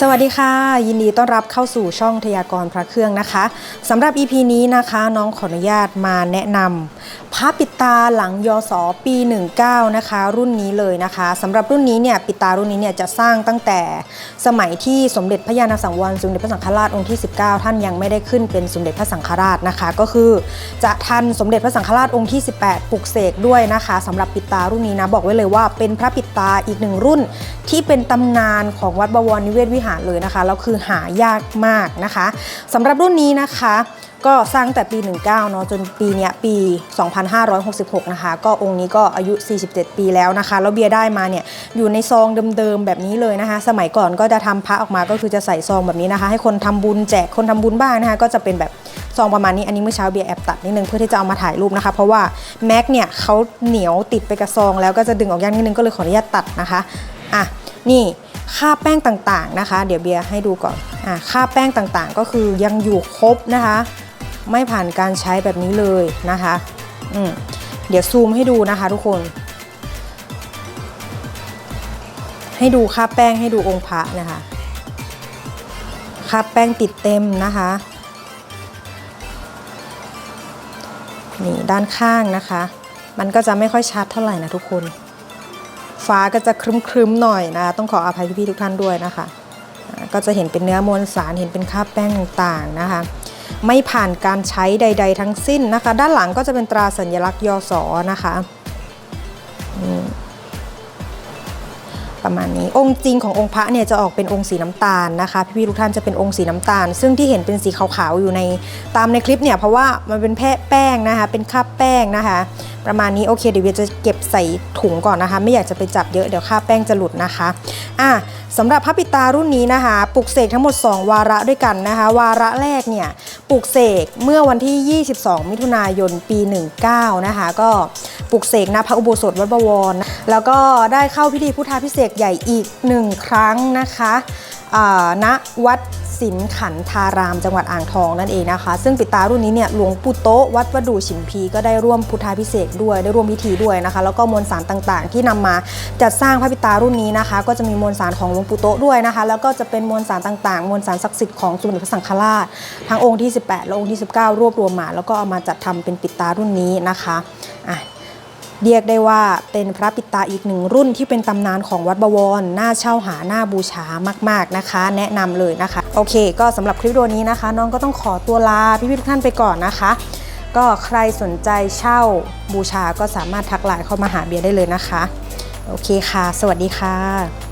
สวัสดีค่ะ ยินดีต้อนรับเข้าสู่ช่องทยากรพระเครื่องนะคะสำหรับ EP นี้นะคะ น้องขออนุญาตมาแนะนพระปิดตาหลังยศปี 19 นะคะ รุ่นนี้เลยนะคะสำหรับรุ่นนี้เนี่ยปิดตารุ่นนี้เนี่ยจะสร้างตั้งแต่สมัยที่สมเด็จพระยาณสังวรสมเด็จพระสังฆราชองค์ที่ 19 ท่านยังไม่ได้ขึ้นเป็นสมเด็จพระสังฆราชนะคะ ก็คือจะทันสมเด็จพระสังฆราชองค์ที่ 18 ปลุกเสกด้วยนะคะสำหรับปิดตารุ่นนี้นะบอกไว้เลยว่าเป็นพระปิดตาอีกหนึ่งรุ่น ที่เป็นตำนานของวัดบวรนิเวศวิหารเลยนะคะแล้วคือหายากมากนะคะสำหรับรุ่นนี้นะคะ ก็สร้างแต่ปี 19เนาะจนปีเนี้ยปี 2566 นะคะ ก็องค์นี้ก็อายุ 47 ปีแล้วนะคะแล้วเบียร์ได้มาเนี่ยอยู่ในซองเดิมๆแบบนี้เลยนะคะ สมัยก่อนก็จะทำพระออกมาก็คือจะใส่ซองแบบนี้นะคะ ให้คนทำบุญแจกคนทำบุญบ้างนะคะ ก็จะเป็นแบบซองประมาณนี้อันนี้เมื่อเช้าเบียร์แอบตัดนิดนึงเพื่อที่จะเอามาถ่ายรูปนะคะ เพราะว่าแม็กเนี่ยเขาเหนียวติดไปกับซอง แล้วก็จะดึงออกยากนิดนึงก็เลยขออนุญาตตัดนะคะอะนี่ค่าแป้งต่างๆนะคะ เดี๋ยวเบียร์ให้ดูก่อนอ่าค่าแป้งต่างๆ ก็คือยังอยู่ครบนะคะ ไม่ผ่านการใช้แบบนี้เลยนะคะอืมเดี๋ยวซูมให้ดูนะคะทุกคน ให้ดูค่าแป้งให้ดูองค์พระนะคะค่าแป้งติดเต็มนะคะนี่ด้านข้างนะคะ มันก็จะไม่ค่อยชัดเท่าไหร่นะทุกคน ฟ้าก็จะครึ้มๆหน่อยนะ ต้องขออภัยพี่ๆทุกท่านด้วยนะคะ ก็จะเห็นเป็นเนื้อมวลสารเห็นเป็นคราบแป้งต่างๆนะคะ ไม่ผ่านการใช้ใด ๆ ทั้งสิ้นนะคะ ด้านหลังก็จะเป็นตราสัญลักษณ์ยศนะคะ อืม ประมาณนี้ องค์จริงขององค์พระเนี่ยจะออกเป็นองค์สีน้ำตาลนะคะพี่ๆทุกท่านจะเป็นองค์สีน้ำตาล ซึ่งที่เห็นเป็นสีขาวๆอยู่ในตามในคลิปเนี่ยเพราะว่ามันเป็นแพแป้งนะคะ เป็นคราบแป้งนะคะ ประมาณนี้โอเคเดี๋ยวเวียจะเก็บใส่ถุงก่อนนะคะ ไม่อยากจะไปจับเยอะเดี๋ยวค่าบแป้งจะหลุดนะคะอะสำหรับพระปิตารุ่นนี้นะคะ ปลุกเสกทั้งหมด 2 วาระด้วยกันนะคะ วาระแรกเนี่ยปลุกเสกเมื่อวันที่ 22 มิถุนายนปี 19 นะคะ ก็ ปลุกเสกณพระอุโบสถวัดบวร แล้วก็ได้เข้าพิธีพุทธาพิเศษใหญ่อีกหนึ่งครั้งนะคะณวัดสินขันธารามจังหวัดอ่างทองนั่นเองนะคะ ซึ่งปิดตารุ่นนี้เนี่ยหลวงปู่โตะวัดวัดดูฉิมพีก็ได้ร่วมพุทธาพิเศษด้วยได้ร่วมพิธีด้วยนะคะ แล้วก็มวลสารต่างๆ ที่นำมาจัดสร้างพระปิตารุ่นนี้นะคะ ก็จะมีมวลสารของหลวงปู่โตะด้วยนะคะ แล้วก็จะเป็นมวลสารต่างๆ มวลสารศักดิ์สิทธิ์ของสมเด็จพระสังฆราชทั้งองค์ที่ 18 และองค์ที่ 19 รวบรวมมา แล้วก็เอามาจัดทำเป็นปิดตารุ่นนี้นะคะอะ เรียกได้ว่าเป็นพระปิตาอีกหนึ่งรุ่นที่เป็นตำนานของวัดบวรน่าเช่าหาหน้าบูชามาก ๆนะคะ แนะนำเลยนะคะ โอเค ก็สำหรับคลิปวิดีโอนี้นะคะ น้องก็ต้องขอตัวลาพี่พี่ทุกท่านไปก่อนนะคะ ก็ใครสนใจเช่าบูชาก็สามารถทักไลน์เข้ามาหาเบียร์ได้เลยนะคะ โอเคค่ะ สวัสดีค่ะ